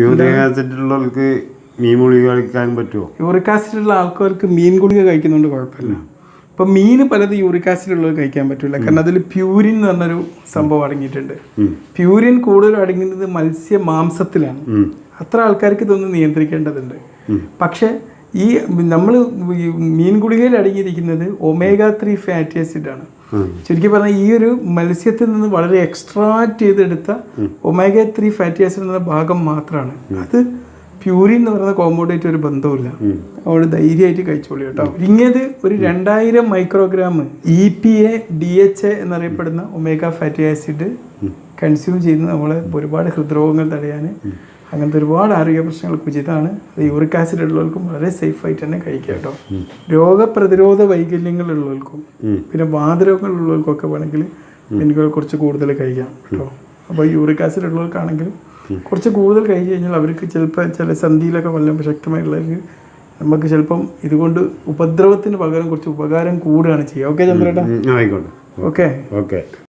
Uric acid ഉള്ളവർക്ക് മീൻ ഗുളിക കഴിക്കാൻ പറ്റുമോ യൂറിക് ആസിഡ് ഉള്ള ആൾക്കാർക്ക് മീൻ ഗുളിക കഴിക്കുന്നതുകൊണ്ട് കുഴപ്പമില്ല. ഇപ്പം മീൻ പലത് യൂറിക് ആസിഡ് ഉള്ളത് കഴിക്കാൻ പറ്റില്ല കാരണം അതിൽ പ്യൂരിൻ എന്ന് പറഞ്ഞൊരു സംഭവം അടങ്ങിയിട്ടുണ്ട്. പ്യൂരിൻ കൂടുതൽ അടങ്ങുന്നത് മത്സ്യ മാംസത്തിലാണ്. അത്ര ആൾക്കാർക്ക് ഇതൊന്നും നിയന്ത്രിക്കേണ്ടതുണ്ട്. പക്ഷേ ഈ നമ്മൾ മീൻ ഗുളികയിൽ അടങ്ങിയിരിക്കുന്നത് ഒമേഗ ത്രീ ഫാറ്റി ആസിഡ് ആണ് ചുരുക്കി പറഞ്ഞാൽ ഈ ഒരു മത്സ്യത്തിൽ നിന്ന് വളരെ എക്സ്ട്രാക്ട് ചെയ്തെടുത്ത ഒമേഗ ത്രീ ഫാറ്റി ആസിഡ് എന്ന ഭാഗം മാത്രമാണ് അത് പ്യൂരിൻ എന്ന് പറയുന്ന കോമ്പൗണ്ടായിട്ട് ഒരു ബന്ധവുമില്ല. അവൾ ധൈര്യമായിട്ട് കഴിച്ചോളൂ കേട്ടോ. ഇങ്ങനത് ഒരു രണ്ടായിരം microgram E P A D H A എന്നറിയപ്പെടുന്ന ഒമേഗ ഫാറ്റി ആസിഡ് കൺസ്യൂം ചെയ്യുന്നത് നമ്മളെ ഒരുപാട് ഹൃദ്രോഗങ്ങൾ തടയാൻ അങ്ങനത്തെ ഒരുപാട് ആരോഗ്യ പ്രശ്നങ്ങൾക്ക് ഉചിതമാണ് അത് യൂറിക് ആസിഡ് ഉള്ളവർക്കും വളരെ സേഫായിട്ട് തന്നെ കഴിക്കുക കേട്ടോ. രോഗപ്രതിരോധ വൈകല്യങ്ങൾ ഉള്ളവർക്കും പിന്നെ വാതരോഗങ്ങൾ ഉള്ളവർക്കും ഒക്കെ വേണമെങ്കിൽ മീനുകൾ കുറച്ച് കൂടുതൽ കഴിക്കാം കേട്ടോ. അപ്പോൾ യൂറിക് ആസിഡ് ഉള്ളവർക്കാണെങ്കിലും കുറച്ച് കൂടുതൽ കഴിച്ചു കഴിഞ്ഞാൽ അവർക്ക് ചിലപ്പോൾ ചില സന്ധിയിലൊക്കെ വല്ല ശക്തമായിട്ടുള്ളവർക്ക് നമുക്ക് ചിലപ്പം ഇതുകൊണ്ട് ഉപദ്രവത്തിന് പകരം കുറച്ച് ഉപകാരം കൂടുകയാണ് ചെയ്യുക. ഓക്കെ ചന്ദ്രേട്ടാ? ആയിക്കോട്ടെ. ഓക്കെ. ഓക്കെ.